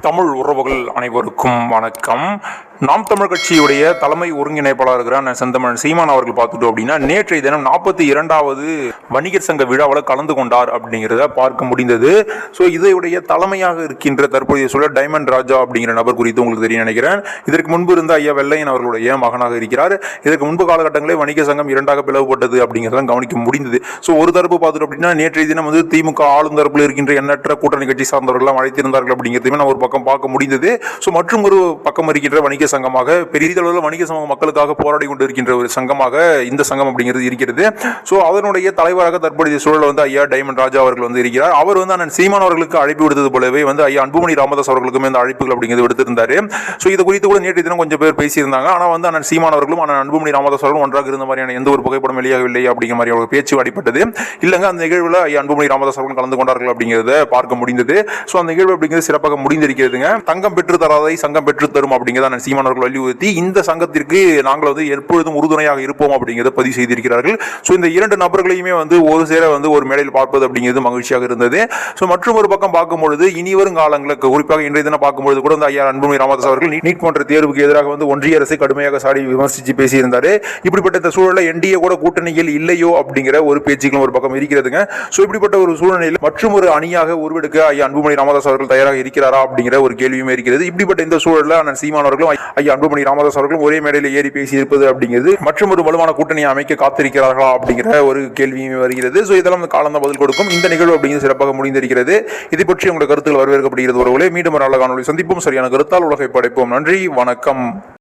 தமிழ் உறவுகள் அனைவருக்கும் வணக்கம். நாம் தமிழ் கட்சியுடைய தலைமை ஒருங்கிணைப்பாளர் இருக்கிறார் செந்தமன் சீமான் அவர்கள் பார்த்துட்டோம் அப்படின்னா நேற்றைய தினம் நாற்பத்தி இரண்டாவது வணிகர் சங்க விழாவில் கலந்து கொண்டார் அப்படிங்கிறத பார்க்க முடிந்தது. ஸோ இதையுடைய தலைமையாக இருக்கின்ற தற்போதைய சூழல் டைமண்ட் ராஜா அப்படிங்கிற நபர் குறித்து உங்களுக்கு தெரியும் நினைக்கிறேன். இதற்கு முன்பு இருந்த ஐயா வெள்ளையன் அவர்களுடைய மகனாக இருக்கிறார். இதற்கு முன்பு காலகட்டங்களில் வணிக சங்கம் இரண்டாக பிளவுபட்டது அப்படிங்கிறதெல்லாம் கவனிக்க முடிந்தது. ஸோ ஒரு தரப்பு பார்த்துட்டோம் அப்படின்னா நேற்றைய தினம் வந்து திமுக ஆளும் தரப்பில் இருக்கின்ற எண்ணற்ற கூட்டணி கட்சி சார்ந்தவர்கள்லாம் அழைத்திருந்தார்கள் அப்படிங்கிறதையுமே நான் ஒரு பக்கம் பார்க்க முடிந்தது. ஸோ மற்றும் ஒரு பக்கம் இருக்கின்ற வணிக சங்கமாக பெரியதளவில் வணிக சமூக மக்களுக்காக போராடி கொண்டு இருக்கின்ற ஒரு சங்கமாக இந்த சங்கம் அப்படிங்கிறது இருக்கிறது. ஸோ அதனுடைய தலைவராக தற்போதைய சூழல் வந்து ஐயா டைமண்ட் ராஜா அவர்கள் வந்து இருக்கிறார். அவர் வந்து அண்ணன் சீமான் அவர்களுக்கு அழைப்பு விடுத்தது போலவே வந்து ஐயா அன்புமணி ராமதாஸ் அவர்களுக்குமே இந்த அழைப்புகள் அப்படிங்கிறது விடுத்திருந்தாரு. ஸோ இது குறித்து கூட நேற்று தினம் கொஞ்சம் பேர் பேசியிருந்தாங்க. ஆனால் வந்து அண்ணன் சீமான் அவர்களும் அண்ணன் அன்புமணி ராமதாஸ் அவர்களும் ஒன்றாக இருந்த மாதிரியான எந்த ஒரு புகைப்படம் வெளியாகவில்லை அப்படிங்கிற மாதிரி ஒரு பேச்சு அடிப்பட்டது இல்லைங்க அந்த நிகழ்வில் ஐயா அன்புமணி ராமதாஸ் அவர்கள் கலந்து கொண்டார்கள் அப்படிங்கிறத பார்க்க முடிந்தது. ஸோ அந்த நிகழ்வு அப்படிங்கிறது சிறப்பாக முடிந்திருக்கிறதுங்க. தங்கம் பெற்று தராதை சங்கம் பெற்று தரும் அப்படிங்கிறத அண்ணன் சீமான் மன்னர்கள் வலியுறுத்தி இந்த சங்கத்திற்கு நாங்கள் வந்து எப்பொழுதும் உறுதுணையாக இருப்போம் அப்படிங்கிறத பதிவு செய்திருக்கிறார்கள். ஸோ இந்த இரண்டு நபர்களையுமே வந்து ஒரு சேர வந்து ஒரு மேடையில் பார்ப்பது அப்படிங்கிறது மகிழ்ச்சியாக இருந்தது. ஸோ மற்றும் ஒரு பக்கம் பார்க்கும்பொழுது இனி வரும் காலங்களுக்கு குறிப்பாக இன்றைய தினம் பார்க்கும்பொழுது கூட வந்து ஐயா அன்புமணி ராமதாஸ் அவர்கள் நீட் போன்ற தேர்வுக்கு எதிராக வந்து ஒன்றிய அரசு கடுமையாக சாடி விமர்சித்து பேசியிருந்தார். இப்படிப்பட்ட இந்த சூழலில் என்டிஏ கூட கூட்டணியில் இல்லையோ அப்படிங்கிற ஒரு பேச்சுக்களும் ஒரு பக்கம் இருக்கிறதுங்க. ஸோ இப்படிப்பட்ட ஒரு சூழ்நிலையில் மற்றும் ஒரு அணியாக உருவெடுக்க ஐயா அன்புமணி ராமதாஸ் அவர்கள் தயாராக இருக்கிறாரா அப்படிங்கிற ஒரு கேள்வியுமே இருக்கிறது. இப்படிப்பட்ட இந்த சூழலில் அண்ணன் சீமானவர்களும் ஐயா அன்புமணி ராமதாஸ் அவர்களும் ஒரே மேடையில் ஏறி பேசி இருப்பது அப்படிங்கிறது மற்றும் ஒரு வலுவான கூட்டணியை அமைக்க காத்திருக்கிறார்களா அப்படிங்கிற ஒரு கேள்வியும் வருகிறது. ஸோ இதெல்லாம் இந்த காலம் பதில் கொடுக்கும். இந்த நிகழ்வு அப்படிங்கிறது சிறப்பாக முடிந்திருக்கிறது. இதை பற்றி உங்களுடைய கருத்துக்கள் வரவேற்கப்படுகிறது ஒருவர்களே மீண்டும் ஒரு நல்ல காணொலி சந்திப்போம். சரியான கருத்தால் உலகை படைப்போம். நன்றி. வணக்கம்.